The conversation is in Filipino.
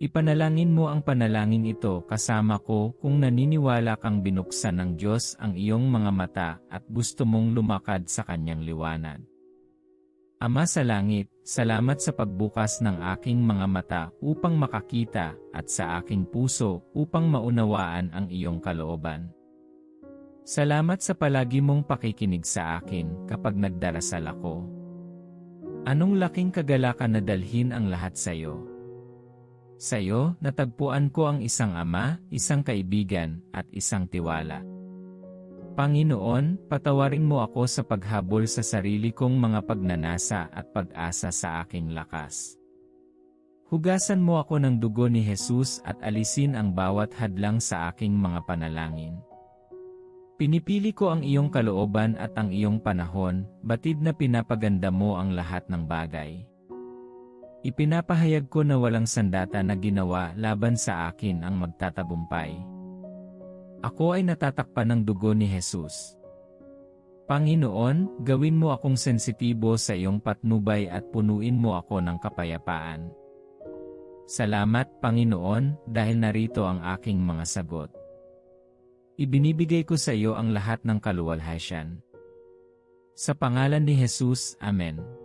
Ipanalangin mo ang panalangin ito kasama ko kung naniniwala kang binuksan ng Diyos ang iyong mga mata at gusto mong lumakad sa kanyang liwanag. Ama sa langit, salamat sa pagbukas ng aking mga mata upang makakita at sa aking puso upang maunawaan ang iyong kalooban. Salamat sa palagi mong pakikinig sa akin kapag nagdarasal ako. Anong laking kagalakan na dalhin ang lahat sa iyo? Sa iyo, natagpuan ko ang isang ama, isang kaibigan, at isang tiwala. Panginoon, patawarin mo ako sa paghabol sa sarili kong mga pagnanasa at pag-asa sa aking lakas. Hugasan mo ako ng dugo ni Jesus at alisin ang bawat hadlang sa aking mga panalangin. Pinipili ko ang iyong kalooban at ang iyong panahon, batid na pinapaganda mo ang lahat ng bagay. Ipinapahayag ko na walang sandata na ginawa laban sa akin ang magtatabumpay. Ako ay natatakpan ng dugo ni Jesus. Panginoon, gawin mo akong sensitibo sa iyong patnubay at punuin mo ako ng kapayapaan. Salamat, Panginoon, dahil narito ang aking mga sagot. Ibinibigay ko sa iyo ang lahat ng kaluwalhasyan. Sa pangalan ni Jesus, Amen.